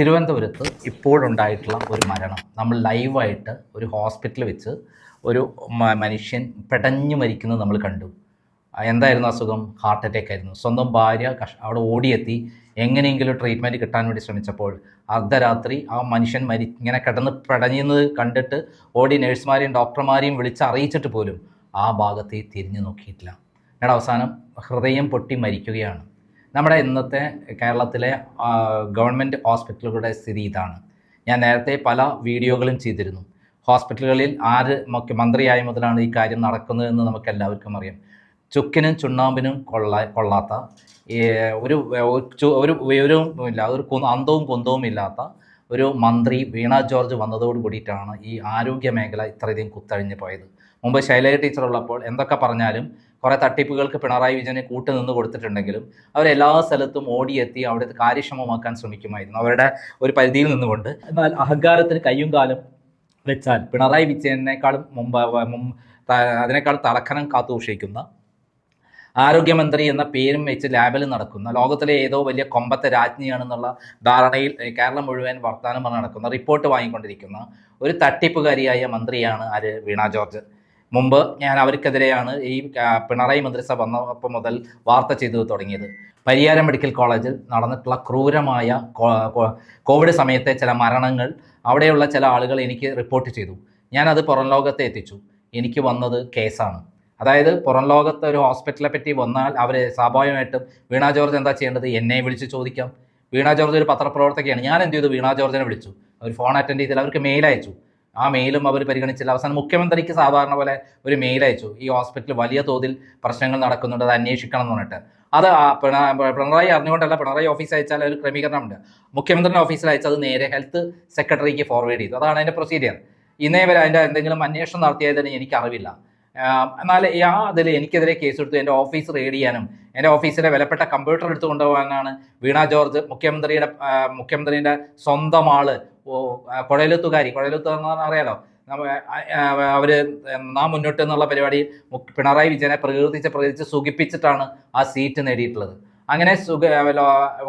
തിരുവനന്തപുരത്ത് ഇപ്പോഴുണ്ടായിട്ടുള്ള ഒരു മരണം. നമ്മൾ ലൈവായിട്ട് ഒരു ഹോസ്പിറ്റലിൽ വെച്ച് ഒരു മനുഷ്യൻ പെടഞ്ഞു മരിക്കുന്നത് നമ്മൾ കണ്ടു. എന്തായിരുന്നു അസുഖം? ഹാർട്ട് അറ്റാക്ക് ആയിരുന്നു. സ്വന്തം ഭാര്യ കഷ അവിടെ ഓടിയെത്തി എങ്ങനെയെങ്കിലും ട്രീറ്റ്മെന്റ് കിട്ടാൻ വേണ്ടി ശ്രമിച്ചപ്പോൾ അർദ്ധരാത്രി ആ മനുഷ്യൻ മരി ഇങ്ങനെ കിടന്ന് പെടഞ്ഞത് കണ്ടിട്ട് ഓടി നഴ്സുമാരെയും ഡോക്ടർമാരെയും വിളിച്ച് അറിയിച്ചിട്ട് പോലും ആ ഭാഗത്തെ തിരിഞ്ഞു നോക്കിയിട്ടില്ല. എന്നിട്ട് അവസാനം ഹൃദയം പൊട്ടി മരിക്കുകയാണ്. നമ്മുടെ ഇന്നത്തെ കേരളത്തിലെ ഗവൺമെന്റ് ഹോസ്പിറ്റലുകളുടെ സ്ഥിതി ഇതാണ്. ഞാൻ നേരത്തെ പല വീഡിയോകളും ചെയ്തിരുന്നു. ഹോസ്പിറ്റലുകളിൽ ആര് മുഖ്യമന്ത്രിയായ മുതലാണ് ഈ കാര്യം നടക്കുന്നതെന്ന് നമുക്ക് എല്ലാവർക്കും അറിയാം. ചുക്കിനും ചുണ്ണാമ്പിനും കൊള്ള കൊള്ളാത്ത ഒരു ഒരു വിവരവും ഇല്ല ഒരു അന്തവും കുന്തവും ഇല്ലാത്ത ഒരു മന്ത്രി വീണ ജോർജ് വന്നതോട് കൂടിയിട്ടാണ് ഈ ആരോഗ്യ മേഖല ഇത്രയധികം കുത്തഴിഞ്ഞ് പോയത്. മുമ്പ് ശൈലജ ടീച്ചർ ഉള്ളപ്പോൾ എന്തൊക്കെ പറഞ്ഞാലും കുറേ തട്ടിപ്പുകൾക്ക് പിണറായി വിജയനെ കൂട്ടുനിന്ന് കൊടുത്തിട്ടുണ്ടെങ്കിലും അവരെല്ലാ സ്ഥലത്തും ഓടിയെത്തി അവിടെ കാര്യക്ഷമമാക്കാൻ ശ്രമിക്കുമായിരുന്നു. അവരുടെ ഒരു പരിധിയിൽ നിന്നുകൊണ്ട്. എന്നാൽ അഹങ്കാരത്തിന് കയ്യും കാലും വെച്ചാൽ പിണറായി വിജയനേക്കാളും മുമ്പ് അതിനേക്കാൾ തലക്കനം കാത്തുസൂക്ഷിക്കുന്ന ആരോഗ്യമന്ത്രി എന്ന പേരും വെച്ച് ലാബിൽ നടക്കുന്ന ലോകത്തിലെ ഏതോ വലിയ കൊമ്പത്തെ രാജ്ഞിയാണെന്നുള്ള ധാരണയിൽ കേരളം മുഴുവൻ വർത്തമാനം പറഞ്ഞ് നടക്കുന്ന റിപ്പോർട്ട് വാങ്ങിക്കൊണ്ടിരിക്കുന്ന ഒരു തട്ടിപ്പുകാരിയായ മന്ത്രിയാണ് ആര്? വീണ ജോർജ്. മുമ്പ് ഞാൻ അവർക്കെതിരെയാണ് ഈ പിണറായി മന്ത്രിസഭ വന്നപ്പോൾ മുതൽ വാർത്ത ചെയ്തു തുടങ്ങിയത്. പരിയാരം മെഡിക്കൽ കോളേജിൽ നടന്നിട്ടുള്ള ക്രൂരമായ കോവിഡ് സമയത്തെ ചില മരണങ്ങൾ അവിടെയുള്ള ചില ആളുകൾ എനിക്ക് റിപ്പോർട്ട് ചെയ്തു. ഞാനത് പുറം ലോകത്തെ എത്തിച്ചു. എനിക്ക് വന്നത് കേസാണ്. അതായത് പുറം ലോകത്ത് ഒരു ഹോസ്പിറ്റലിനെ പറ്റി വന്നാൽ അവർ സ്വാഭാവികമായിട്ടും വീണ ജോർജ് എന്താ ചെയ്യേണ്ടത്? എന്നെ വിളിച്ച് ചോദിക്കാം. വീണ ജോർജ് ഒരു പത്രപ്രവർത്തകയാണ്. ഞാൻ എന്ത് ചെയ്തു? വീണ ജോർജിനെ വിളിച്ചു. അവർ ഫോൺ അറ്റൻഡ് ചെയ്തില്ല അവർക്ക് മെയിൽ അയച്ചു. ആ മെയിലും അവർ പരിഗണിച്ചില്ല. അവസാനം മുഖ്യമന്ത്രിക്ക് സാധാരണ പോലെ ഒരു മെയിൽ അയച്ചു. ഈ ഹോസ്പിറ്റലിൽ വലിയ തോതിൽ പ്രശ്നങ്ങൾ നടക്കുന്നുണ്ട് അത് അന്വേഷിക്കണം എന്ന് പറഞ്ഞിട്ട്. അത് പിണറായി അറിഞ്ഞുകൊണ്ടല്ല പിണറായി ഓഫീസ് അയച്ചാൽ ഒരു ക്രമീകരണമുണ്ട്. മുഖ്യമന്ത്രിയുടെ ഓഫീസിൽ അയച്ചത് നേരെ ഹെൽത്ത് സെക്രട്ടറിക്ക് ഫോർവേഡ് ചെയ്തു. അതാണ് അതിന്റെ പ്രൊസീജിയർ ഇന്നേ വരെ അതിന്റെ എന്തെങ്കിലും അന്വേഷണം നടത്തിയതിന് എനിക്ക് അറിവില്ല എന്നാൽ ആ അതിൽ എനിക്കെതിരെ കേസ് എടുത്തു. എന്റെ ഓഫീസ് റെയ്ഡ് ചെയ്യാനും എന്റെ ഓഫീസിലെ വിലപ്പെട്ട കമ്പ്യൂട്ടർ എടുത്തു കൊണ്ടുപോകാനാണ് വീണ ജോർജ് മുഖ്യമന്ത്രിയുടെ മുഖ്യമന്ത്രിയുടെ സ്വന്തം ആൾ കുഴലുത്തുകാരി കുഴലുത്ത് എന്ന് അറിയാലോ? അവർ നാം മുന്നോട്ട് എന്നുള്ള പരിപാടി പിണറായി വിജയനെ പ്രകീർത്തിച്ച് പ്രകീർത്തിച്ച് സുഖിപ്പിച്ചിട്ടാണ് ആ സീറ്റ് നേടിയിട്ടുള്ളത്. അങ്ങനെ സുഖ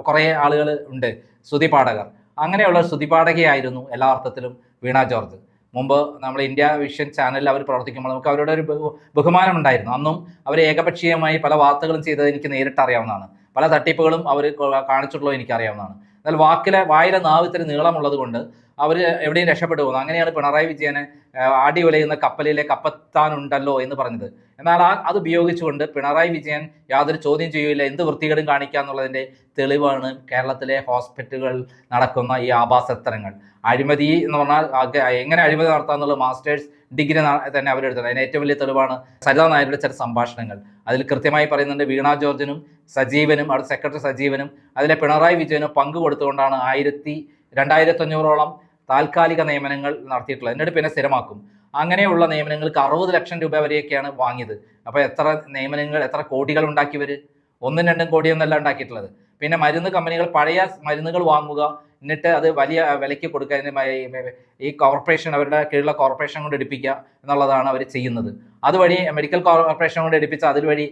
കുറേ ആളുകൾ ഉണ്ട്. ശ്രുതി പാഠകർ അങ്ങനെയുള്ള ശ്രുതി പാഠകയായിരുന്നു എല്ലാ അർത്ഥത്തിലും വീണ ജോർജ്. മുമ്പ് നമ്മൾ ഇന്ത്യ വിഷൻ ചാനലിൽ അവർ പ്രവർത്തിക്കുമ്പോൾ നമുക്ക് അവരുടെ ഒരു ബഹു- ബഹുമാനം ഉണ്ടായിരുന്നു. അന്നും അവർ ഏകപക്ഷീയമായി പല വാർത്തകളും ചെയ്തത് എനിക്ക് നേരിട്ട് അറിയാവുന്നതാണ് പല തട്ടിപ്പുകളും അവർ കാണിച്ചിട്ടുള്ളത് എനിക്ക് അറിയാവുന്നതാണ് എന്നാൽ വാക്കിലെ വായിലെ നാവ് ഇത്തിരി നീളമുള്ളത് കൊണ്ട് അവർ എവിടെയും രക്ഷപ്പെട്ടു പോകുന്നു അങ്ങനെയാണ് പിണറായി വിജയനെ ആടി ഉലയുന്ന കപ്പലിലെ കപ്പത്താനുണ്ടല്ലോ എന്ന് പറഞ്ഞത്. എന്നാൽ ആ അത് ഉപയോഗിച്ചുകൊണ്ട് പിണറായി വിജയൻ യാതൊരു ചോദ്യം ചെയ്യൂല എന്ത് വൃത്തികേടും കാണിക്കുക എന്നുള്ളതിന്റെ തെളിവാണ് കേരളത്തിലെ ഹോസ്പിറ്റലുകൾ നടക്കുന്ന ഈ ആഭാസത്തരങ്ങൾ അഴിമതി എന്ന് പറഞ്ഞാൽ എങ്ങനെ അഴിമതി നടത്താമെന്നുള്ള മാസ്റ്റേഴ്സ് ഡിഗ്രി തന്നെ അവരെടുത്തത്. അതിന് ഏറ്റവും വലിയ തെളിവാണ് സരിത നായരുടെ ചില സംഭാഷണങ്ങൾ. അതിൽ കൃത്യമായി പറയുന്നുണ്ട് വീണ ജോർജിനും സജീവനും അവിടെ സെക്രട്ടറി സജീവനും അതിലെ പിണറായി വിജയനും പങ്ക് കൊടുത്തുകൊണ്ടാണ് ആയിരത്തി രണ്ടായിരത്തി അഞ്ഞൂറോളം താൽക്കാലിക നിയമനങ്ങൾ നടത്തിയിട്ടുള്ളത്. എന്നിട്ട് പിന്നെ സ്ഥിരമാക്കും. അങ്ങനെയുള്ള നിയമനങ്ങൾക്ക് അറുപത് ലക്ഷം രൂപ വരെയൊക്കെയാണ് വാങ്ങിയത്. അപ്പോൾ എത്ര നിയമനങ്ങൾ എത്ര കോടികൾ ഉണ്ടാക്കിയവർ ഒന്നും രണ്ടും കോടിയൊന്നല്ല ഉണ്ടാക്കിയിട്ടുള്ളത്. പിന്നെ മരുന്ന് കമ്പനികൾ പഴയ മരുന്നുകൾ വാങ്ങുക എന്നിട്ട് അത് വലിയ വിലയ്ക്ക് കൊടുക്കുക ഈ കോർപ്പറേഷൻ അവരുടെ കീഴിലുള്ള കോർപ്പറേഷൻ കൊണ്ട് എടുപ്പിക്കുക എന്നുള്ളതാണ് അവർ ചെയ്യുന്നത്. അതുവഴി മെഡിക്കൽ കോർപ്പറേഷൻ കൊണ്ട് എടുപ്പിച്ച് അതുവഴി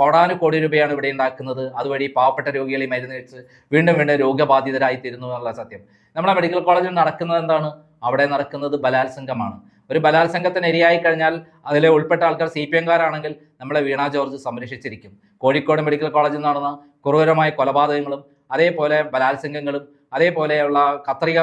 കോടാനുകോടി കോടി രൂപയാണ് ഇവിടെ ഉണ്ടാക്കുന്നത്. അതുവഴി പാവപ്പെട്ട രോഗികളെ മരുന്ന് വെച്ച് വീണ്ടും വീണ്ടും രോഗബാധിതരായി തീരുന്നു എന്നുള്ള സത്യം നമ്മളെ മെഡിക്കൽ കോളേജിൽ നടക്കുന്നത് എന്താണ്? അവിടെ നടക്കുന്നത് ബലാത്സംഗമാണ്. ഒരു ബലാത്സംഗത്തിന് ഇരയായി കഴിഞ്ഞാൽ അതിലെ ഉൾപ്പെട്ട ആൾക്കാർ സി പി എംകാരാണെങ്കിൽ നമ്മളെ വീണ ജോർജ് സംരക്ഷിച്ചിരിക്കും. കോഴിക്കോട് മെഡിക്കൽ കോളേജിൽ നടന്ന ക്രൂരമായ കൊലപാതകങ്ങളും അതേപോലെ ബലാത്സംഗങ്ങളും അതേപോലെയുള്ള കത്രിക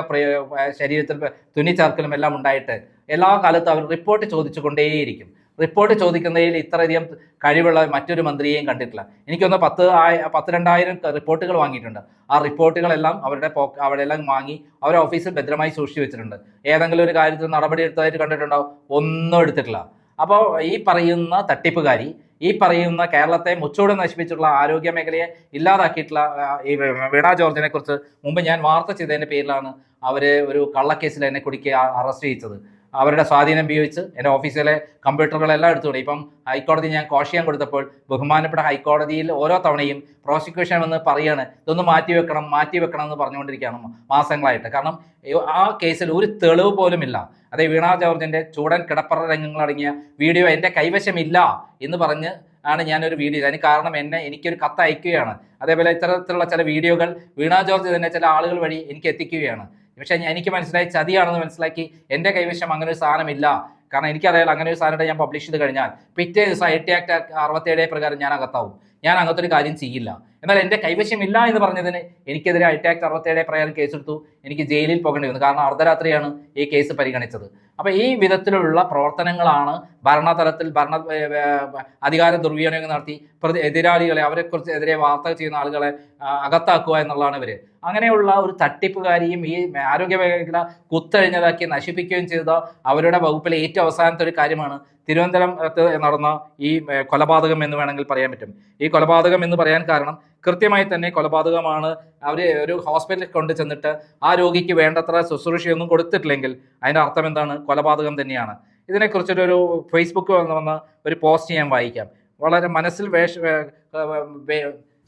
ശരീരത്തിൽ തുന്നിച്ചേർക്കലും എല്ലാം ഉണ്ടായിട്ട് എല്ലാ കാലത്തും അവർ റിപ്പോർട്ട് ചോദിച്ചുകൊണ്ടേയിരിക്കും. റിപ്പോർട്ട് ചോദിക്കുന്നതിൽ ഇത്രയധികം കഴിവുള്ള മറ്റൊരു മന്ത്രിയെയും കണ്ടിട്ടില്ല. എനിക്കൊന്ന് പത്ത് ആയ പത്ത് രണ്ടായിരം റിപ്പോർട്ടുകൾ വാങ്ങിയിട്ടുണ്ട്. ആ റിപ്പോർട്ടുകളെല്ലാം അവരുടെ പോ അവിടെയെല്ലാം വാങ്ങി അവരെ ഓഫീസിൽ ഭദ്രമായി സൂക്ഷിച്ചു വെച്ചിട്ടുണ്ട്. ഏതെങ്കിലും ഒരു കാര്യത്തിൽ നടപടി എടുത്തതായിട്ട് കണ്ടിട്ടുണ്ടോ? ഒന്നും എടുത്തിട്ടില്ല. അപ്പോൾ ഈ പറയുന്ന തട്ടിപ്പുകാരി ഈ പറയുന്ന കേരളത്തെ മുച്ചോട് നശിപ്പിച്ചിട്ടുള്ള ആരോഗ്യ മേഖലയെ ഇല്ലാതാക്കിയിട്ടുള്ള ഈ വീണ ജോർജിനെ കുറിച്ച് മുമ്പ് ഞാൻ വാർത്ത ചെയ്തതിന്റെ പേരിലാണ് അവർ ഒരു കള്ളക്കേസിൽ എന്നെ കുടിക്കുക അറസ്റ്റ് ചെയ്യിച്ചത്. അവരുടെ സ്വാധീനം ഉപയോഗിച്ച് എന്റെ ഓഫീസിലെ കമ്പ്യൂട്ടറുകളെല്ലാം എടുത്തുകൊണ്ട് ഇപ്പം ഹൈക്കോടതി ഞാൻ കോഷിയാൻ കൊടുത്തപ്പോൾ ബഹുമാനപ്പെട്ട ഹൈക്കോടതിയിൽ ഓരോ തവണയും പ്രോസിക്യൂഷൻ എന്ന് പറയാണ് ഇതൊന്ന് മാറ്റി വെക്കണം മാറ്റി വെക്കണം എന്ന് പറഞ്ഞുകൊണ്ടിരിക്കുകയാണ് മാസങ്ങളായിട്ട്. കാരണം ആ കേസിൽ ഒരു തെളിവ് പോലുമില്ല അതേ വീണ ജോർജിന്റെ ചൂടൻ കിടപ്പറ രംഗങ്ങളടങ്ങിയ വീഡിയോ എന്റെ കൈവശമില്ല എന്ന് പറഞ്ഞ് ആണ് ഞാനൊരു വീഡിയോ അതിന് കാരണം എന്നെ എനിക്കൊരു കത്ത് അയക്കുകയാണ് അതേപോലെ ഇത്തരത്തിലുള്ള ചില വീഡിയോകൾ വീണ ജോർജ് തന്നെ ചില ആളുകൾ വഴി എനിക്ക് എത്തിക്കുകയാണ്. പക്ഷേ എനിക്ക് മനസ്സിലായി ചതിയാണെന്ന് മനസ്സിലാക്കി എന്റെ കൈവശം അങ്ങനെ ഒരു സാധനമില്ല. കാരണം എനിക്കറിയാലോ അങ്ങനെ ഒരു സാധനം ഞാൻ പബ്ലിഷ് ചെയ്ത് കഴിഞ്ഞാൽ പിറ്റേ ദിവസം ഐ ടി ആക്ട് അറുപത്തേഴ് പ്രകാരം ഞാൻ അകത്താവും. ഞാൻ അങ്ങനത്തെ ഒരു കാര്യം ചെയ്യില്ല. എന്നാൽ എന്റെ കൈവശം ഇല്ല എന്ന് പറഞ്ഞതിന് എനിക്കെതിരെ ഐ ടി ആക്ട് അറുപത്തേഴ് പ്രകാരം കേസെടുത്തു എനിക്ക് ജയിലിൽ പോകേണ്ടി വന്നു. കാരണം അർദ്ധരാത്രിയാണ് ഈ കേസ് പരിഗണിച്ചത്. അപ്പോൾ ഈ വിധത്തിലുള്ള പ്രവർത്തനങ്ങളാണ് ഭരണതലത്തിൽ ഭരണ അധികാര ദുർവിനിയോഗം നടത്തി പ്രതി എതിരാളികളെ അവരെക്കുറിച്ച് എതിരെ വാർത്ത ചെയ്യുന്ന ആളുകളെ അകത്താക്കുക എന്നുള്ളതാണ് ഇവർ അങ്ങനെയുള്ള ഒരു തട്ടിപ്പുകാരിയും ഈ ആരോഗ്യ മേഖല കുത്തഴിഞ്ഞതാക്കി നശിപ്പിക്കുകയും ചെയ്ത അവരുടെ വകുപ്പിലെ ഏറ്റവും അവസാനത്തെ ഒരു കാര്യമാണ് തിരുവനന്തപുരത്ത് നടന്ന ഈ കൊലപാതകം എന്ന് വേണമെങ്കിൽ പറയാൻ പറ്റും. ഈ കൊലപാതകം എന്ന് പറയാൻ കാരണം കൃത്യമായി തന്നെ കൊലപാതകമാണ്. അവർ ഒരു ഹോസ്പിറ്റലിൽ കൊണ്ട് ചെന്നിട്ട് ആ രോഗിക്ക് വേണ്ടത്ര ശുശ്രൂഷയൊന്നും കൊടുത്തിട്ടില്ലെങ്കിൽ അതിന്റെ അർത്ഥം എന്താണ്? കൊലപാതകം തന്നെയാണ്. ഇതിനെക്കുറിച്ചൊരു ഫേസ്ബുക്ക് വന്ന് ഒരു പോസ്റ്റ് ഞാൻ വായിക്കാം. വളരെ മനസ്സിൽ വേഷ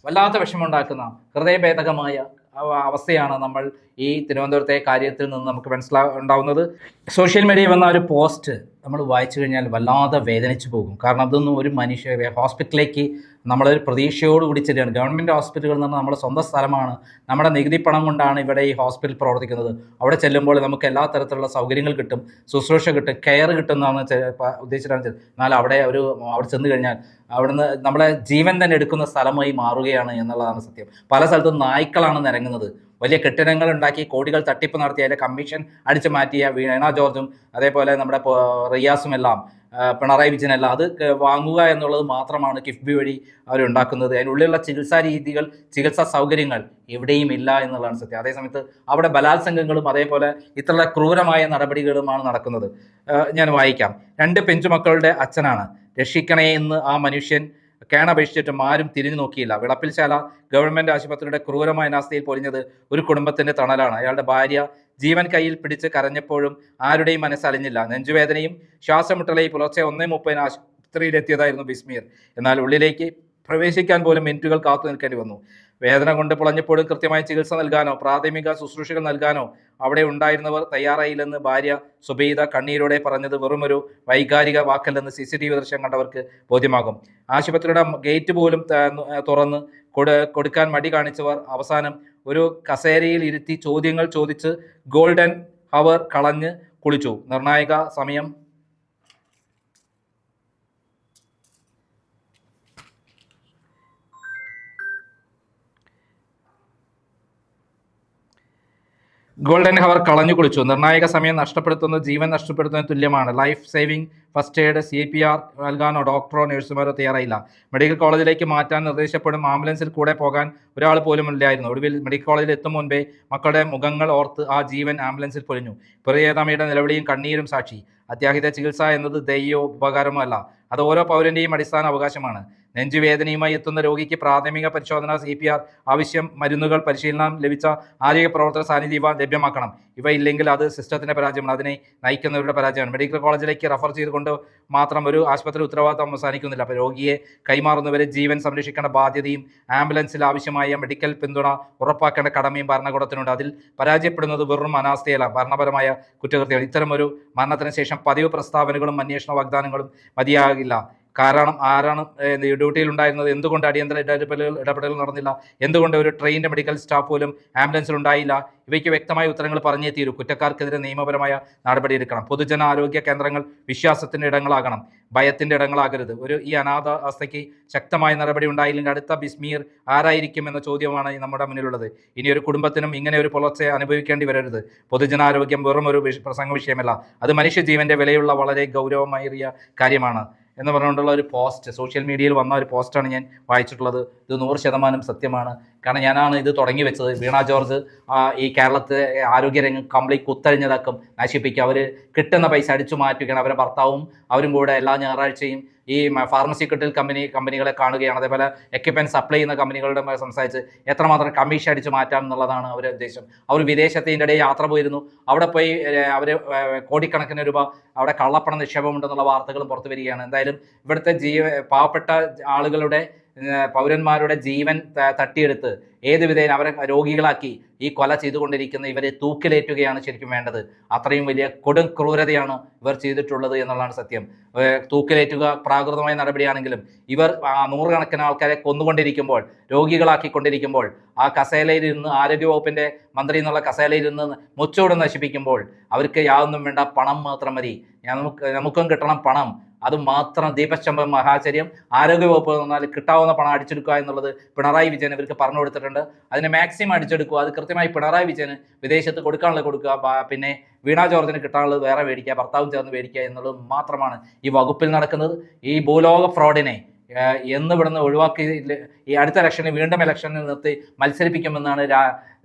വല്ലാത്ത വിഷമമുണ്ടാക്കുന്ന ഹൃദയഭേദകമായ അവസ്ഥയാണ് നമ്മൾ ഈ തിരുവനന്തപുരത്തെ കാര്യത്തിൽ നിന്ന് നമുക്ക് മനസ്സിലാ ഉണ്ടാവുന്നത്. സോഷ്യൽ മീഡിയയിൽ വന്ന ഒരു പോസ്റ്റ് നമ്മൾ വായിച്ചു കഴിഞ്ഞാൽ വല്ലാതെ വേദനിച്ചു പോകും. കാരണം അതൊന്നും ഒരു മനുഷ്യ ഹോസ്പിറ്റലിലേക്ക് നമ്മളൊരു പ്രതീക്ഷയോടുകൂടി ചെല്ലുകയാണ്. ഗവൺമെന്റ് ഹോസ്പിറ്റലുകൾ എന്ന് പറഞ്ഞാൽ നമ്മുടെ സ്വന്തം സ്ഥലമാണ്. നമ്മുടെ നികുതി പണം കൊണ്ടാണ് ഇവിടെ ഈ ഹോസ്പിറ്റൽ പ്രവർത്തിക്കുന്നത്. അവിടെ ചെല്ലുമ്പോൾ നമുക്ക് എല്ലാ തരത്തിലുള്ള സൗകര്യങ്ങൾ കിട്ടും. ശുശ്രൂഷ കിട്ടും. കെയർ കിട്ടുന്നതാണ് എന്നാണ് ഉദ്ദേശിച്ചിട്ടാണ് എന്നാൽ അവിടെ ഒരു അവിടെ ചെന്ന് കഴിഞ്ഞാൽ അവിടുന്ന് നമ്മളെ ജീവൻ തന്നെ എടുക്കുന്ന സ്ഥലമായി മാറുകയാണ് എന്നുള്ളതാണ് സത്യം. പല സ്ഥലത്തും നായ്ക്കളാണ് നിരങ്ങുന്നത്. വലിയ കെട്ടിടങ്ങൾ ഉണ്ടാക്കി കോടികൾ തട്ടിപ്പ് നടത്തിയ കമ്മീഷൻ അടിച്ചു മാറ്റിയ വീണ ജോർജും അതേപോലെ നമ്മുടെ റിയാസും എല്ലാം പിണറായി വിജയനെല്ലാം അത് വാങ്ങുക എന്നുള്ളത് മാത്രമാണ് കിഫ്ബി വഴി അവരുണ്ടാക്കുന്നത് അതിനുള്ളിലുള്ള ചികിത്സാ രീതികൾ ചികിത്സാ സൗകര്യങ്ങൾ എവിടെയും ഇല്ല എന്നുള്ളതാണ് സത്യം. അതേസമയത്ത് അവിടെ ബലാത്സംഗങ്ങളും അതേപോലെ ഇത്ര ക്രൂരമായ നടപടികളുമാണ് നടക്കുന്നത്. ഞാൻ വായിക്കാം. രണ്ട് പെഞ്ചുമക്കളുടെ അച്ഛനാണ്. രക്ഷിക്കണേ എന്ന് ആ മനുഷ്യൻ കേണപേക്ഷിച്ചിട്ടും ആരും തിരിഞ്ഞു നോക്കിയില്ല. വിളപ്പിൽശാല ഗവൺമെന്റ് ആശുപത്രിയുടെ ക്രൂരമായ നാസ്തിയിൽ പൊലിഞ്ഞത് ഒരു കുടുംബത്തിന്റെ തണലാണ്. അയാളുടെ ഭാര്യ ജീവൻ കയ്യിൽ പിടിച്ച് കരഞ്ഞപ്പോഴും ആരുടെയും മനസ്സലിഞ്ഞില്ല നെഞ്ചുവേദനയും ശ്വാസമുട്ടലയും പുലർച്ചെ ഒന്നേ മുപ്പതിന് ആശുപത്രിയിലെത്തിയതായിരുന്നു ബിസ്മീർ. എന്നാൽ ഉള്ളിലേക്ക് പ്രവേശിക്കാൻ പോലും മിനിറ്റുകൾ കാത്തു നിൽക്കേണ്ടി വന്നു. വേദന കൊണ്ട് പുളഞ്ഞപ്പോഴും കൃത്യമായ ചികിത്സ നൽകാനോ പ്രാഥമിക ശുശ്രൂഷകൾ നൽകാനോ അവിടെ ഉണ്ടായിരുന്നവർ തയ്യാറായില്ലെന്ന് ഭാര്യ സുബൈദ കണ്ണീരോടെ പറഞ്ഞത് വെറുമൊരു വൈകാരിക വാക്കല്ലെന്ന് സി സി ടി വി ദൃശ്യം കണ്ടവർക്ക് ബോധ്യമാകും. ആശുപത്രിയുടെ ഗേറ്റ് പോലും തുറന്ന് കൊടുക്കാൻ മടി കാണിച്ചവർ അവസാനം ഒരു കസേരയിൽ ഇരുത്തി ചോദ്യങ്ങൾ ചോദിച്ച് ഗോൾഡൻ ഹവർ കളഞ്ഞ് കുളിച്ചു. നിർണായക സമയം ഗോൾഡൻ ഹവർ കളഞ്ഞു കുളിച്ചു. നിർണായക സമയം നഷ്ടപ്പെടുത്തുന്നത് ജീവൻ നഷ്ടപ്പെടുത്തുന്നതിന് തുല്യമാണ്. Life saving first aid C P R നൽകാനോ ഡോക്ടറോ നഴ്സുമാരോ തയ്യാറായില്ല. മെഡിക്കൽ കോളേജിലേക്ക് മാറ്റാൻ നിർദ്ദേശപ്പെടും. ആംബുലൻസിൽ കൂടെ പോകാൻ ഒരാൾ പോലും ഇല്ലായിരുന്നു. ഒടുവിൽ മെഡിക്കൽ കോളേജിൽ എത്തും മുൻപേ മക്കളുടെ മുഖങ്ങൾ ഓർത്ത് ആ ജീവൻ ആംബുലൻസിൽ പൊലിഞ്ഞു പ്രിയതമയുടെ നിലവിളിയും കണ്ണീരും സാക്ഷി. അത്യാഹിത ചികിത്സ എന്നത് ദയ്യോ ഉപകാരമോ അല്ല അത് ഓരോ പൗരന്റെയും അടിസ്ഥാന അവകാശമാണ്. നെഞ്ചുവേദനയുമായി എത്തുന്ന രോഗിക്ക് പ്രാഥമിക പരിശോധന സി പി ആർ ആവശ്യം മരുന്നുകൾ പരിശീലനം ലഭിച്ച ആരോഗ്യ പ്രവർത്തന സാന്നിധ്യം ഇവ ലഭ്യമാക്കണം. ഇവ ഇല്ലെങ്കിൽ അത് സിസ്റ്റത്തിന്റെ പരാജയമാണ്. അതിനെ നയിക്കുന്നവരുടെ പരാജയമാണ്. മെഡിക്കൽ കോളേജിലേക്ക് റഫർ ചെയ്തുകൊണ്ട് മാത്രം ഒരു ആശുപത്രി ഉത്തരവാദിത്തം അവസാനിക്കുന്നില്ല. അപ്പോൾ രോഗിയെ കൈമാറുന്നവരെ ജീവൻ സംരക്ഷിക്കേണ്ട ബാധ്യതയും ആംബുലൻസിൽ ആവശ്യമായ മെഡിക്കൽ പിന്തുണ ഉറപ്പാക്കേണ്ട കടമയും ഭരണകൂടത്തിനുണ്ട്. അതിൽ പരാജയപ്പെടുന്നത് വെറും അനാസ്ഥയല്ല ഭരണപരമായ കുറ്റകൃത്യങ്ങൾ ഇത്തരമൊരു മരണത്തിന് ശേഷം പതിവ് പ്രസ്താവനകളും അന്വേഷണ വാഗ്ദാനങ്ങളും മതിയാകില്ല. കാരണം ആരാണ് ഡ്യൂട്ടിയിൽ ഉണ്ടായിരുന്നത്? എന്തുകൊണ്ട് അടിയന്തര ഇടപെടലുകൾ ഇടപെടലുകൾ നടന്നില്ല? എന്തുകൊണ്ട് ഒരു ട്രെയിൻഡ് മെഡിക്കൽ സ്റ്റാഫ് പോലും ആംബുലൻസിൽ ഉണ്ടായില്ല? ഇവയ്ക്ക് വ്യക്തമായ ഉത്തരങ്ങൾ പറഞ്ഞേ തീരൂ. കുറ്റക്കാർക്കെതിരെ നിയമപരമായ നടപടിയെടുക്കണം പൊതുജന ആരോഗ്യ കേന്ദ്രങ്ങൾ വിശ്വാസത്തിന്റെ ഇടങ്ങളാകണം. ഭയത്തിന്റെ ഇടങ്ങളാകരുത്. ഒരു ഈ അനാഥ അവസ്ഥയ്ക്ക് ശക്തമായ നടപടി ഉണ്ടായില്ലെങ്കിൽ അടുത്ത ബിസ്മീർ ആരായിരിക്കും എന്ന ചോദ്യമാണ് നമ്മുടെ മുന്നിലുള്ളത്. ഇനി ഒരു കുടുംബത്തിനും ഇങ്ങനെ ഒരു പുലർച്ചെ അനുഭവിക്കേണ്ടി വരരുത്. പൊതുജനാരോഗ്യം വെറും ഒരു പ്രസംഗ വിഷയമല്ല. അത് മനുഷ്യജീവന്റെ വിലയുള്ള വളരെ ഗൗരവമേറിയ കാര്യമാണ്. എന്ന് പറഞ്ഞുകൊണ്ടുള്ള ഒരു പോസ്റ്റ് സോഷ്യൽ മീഡിയയിൽ വന്ന ഒരു പോസ്റ്റാണ് ഞാൻ വായിച്ചിട്ടുള്ളത്. ഇത് നൂറ് ശതമാനം സത്യമാണ്. കാരണം ഞാനാണ് ഇത് തുടങ്ങി വെച്ചത്. വീണ ജോർജ് ഈ കേരളത്തെ ആരോഗ്യരംഗം കംപ്ലീറ്റ് കുത്തഴിഞ്ഞതാക്കും നശിപ്പിക്കുക അവർ കിട്ടുന്ന പൈസ അടിച്ചു മാറ്റുകയാണ്. അവരുടെ ഭർത്താവും അവരും കൂടെ എല്ലാ ഞായറാഴ്ചയും ഈ ഫാർമസ്യൂട്ടിക്കൽ കമ്പനി കമ്പനികളെ കാണുകയാണ്. അതേപോലെ എക്യുപ്മെന്റ് സപ്ലൈ ചെയ്യുന്ന കമ്പനികളുടെ സംസാരിച്ച് എത്രമാത്രം കമ്മീഷൻ അടിച്ച് മാറ്റാം എന്നുള്ളതാണ് അവരുടെ ഉദ്ദേശം. അവർ വിദേശത്തിന്റെ ഇടയിൽ യാത്ര പോയിരുന്നു. അവിടെ പോയി അവർ കോടിക്കണക്കിന് രൂപ അവിടെ കള്ളപ്പണ നിക്ഷേപമുണ്ടെന്നുള്ള വാർത്തകളും പുറത്തു വരികയാണ്. എന്തായാലും ഇവിടുത്തെ ജീവ പാവപ്പെട്ട ആളുകളുടെ പൗരന്മാരുടെ ജീവൻ തട്ടിയെടുത്ത് ഏത് വിധേന അവരെ രോഗികളാക്കി ഈ കൊല ചെയ്തുകൊണ്ടിരിക്കുന്ന ഇവരെ തൂക്കിലേറ്റുകയാണ് ശരിക്കും വേണ്ടത്. അത്രയും വലിയ കൊടും ക്രൂരതയാണ് ഇവർ ചെയ്തിട്ടുള്ളത് എന്നുള്ളതാണ് സത്യം. തൂക്കിലേറ്റുക പ്രാകൃതമായ നടപടിയാണെങ്കിലും ഇവർ നൂറുകണക്കിന് ആൾക്കാരെ കൊന്നുകൊണ്ടിരിക്കുമ്പോൾ രോഗികളാക്കിക്കൊണ്ടിരിക്കുമ്പോൾ ആ കസേലയിൽ നിന്ന് ആരോഗ്യവകുപ്പിന്റെ മന്ത്രി എന്നുള്ള കസേലയിൽ നിന്ന് മുച്ചോട് നശിപ്പിക്കുമ്പോൾ അവർക്ക് യാതൊന്നും വേണ്ട പണം മാത്രം മതി. നമുക്ക് നമുക്കും കിട്ടണം പണം. അത് മാത്രം ദീപസ്തംഭം മഹാചര്യം ആരോഗ്യവകുപ്പ് എന്ന് പറഞ്ഞാൽ കിട്ടാവുന്ന പണം അടിച്ചെടുക്കുക എന്നുള്ളത് പിണറായി വിജയൻ ഇവർക്ക് പറഞ്ഞു കൊടുത്തിട്ടുണ്ട്. അതിനെ മാക്സിമം അടിച്ചെടുക്കുക അത് കൃത്യമായി പിണറായി വിജയന് വിദേശത്ത് കൊടുക്കാനുള്ളത് കൊടുക്കുക പിന്നെ വീണ ജോർജിന് കിട്ടാനുള്ളത് വേറെ മേടിക്കുക ഭർത്താവും ചേർന്ന് മേടിക്കുക എന്നുള്ളത് മാത്രമാണ് ഈ വകുപ്പിൽ നടക്കുന്നത്. ഈ ഭൂലോക ഫ്രോഡിനെ എന്ന് ഇവിടുന്ന് ഒഴിവാക്കി ഈ അടുത്ത ഇലക്ഷനിൽ വീണ്ടും ഇലക്ഷനിൽ നിർത്തി മത്സരിപ്പിക്കുമെന്നാണ്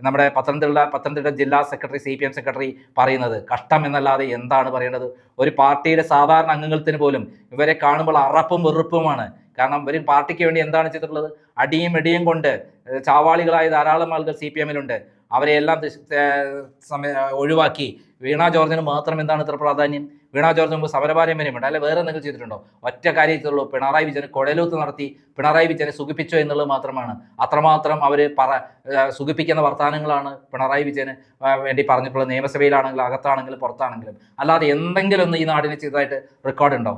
നമ്മുടെ പത്തനംതിട്ട പത്തനംതിട്ട ജില്ലാ secretary C P M secretary പറയുന്നത്. കഷ്ടം എന്നല്ലാതെ എന്താണ് പറയേണ്ടത്? ഒരു പാർട്ടിയുടെ സാധാരണ അംഗങ്ങൾക്ക് പോലും ഇവരെ കാണുമ്പോൾ അറപ്പും വെറുപ്പുമാണ്. കാരണം ഇവർ പാർട്ടിക്ക് വേണ്ടി എന്താണ് ചെയ്തിട്ടുള്ളത്? അടിയും ഇടിയും കൊണ്ട് ചാവാളികളായ ധാരാളം ആളുകൾ സി പി എമ്മിലുണ്ട് അവരെയെല്ലാം ഒഴിവാക്കി. വീണ ജോർജിന് മാത്രം എന്താണ് ഇത്ര പ്രാധാന്യം? വീണ ജോർജ് മുമ്പ് സമരപാരം വരെയുണ്ട് അല്ലെ വേറെ എന്തെങ്കിലും ചെയ്തിട്ടുണ്ടോ? ഒറ്റ കാര്യത്തിലുള്ളൂ. പിണറായി വിജയന് കുഴലൂത്ത് നടത്തി പിണറായി വിജയനെ സുഖിപ്പിച്ചു എന്നുള്ളത് മാത്രമാണ്. അത്രമാത്രം അവർ പറ സുഖിപ്പിക്കുന്ന വർത്തമാനങ്ങളാണ് പിണറായി വിജയന് വേണ്ടി പറഞ്ഞിട്ടുള്ളത്. നിയമസഭയിലാണെങ്കിലും അകത്താണെങ്കിലും പുറത്താണെങ്കിലും. അല്ലാതെ എന്തെങ്കിലും ഒന്ന് ഈ നാടിനെ ചെയ്തതായിട്ട് റെക്കോർഡ് ഉണ്ടോ?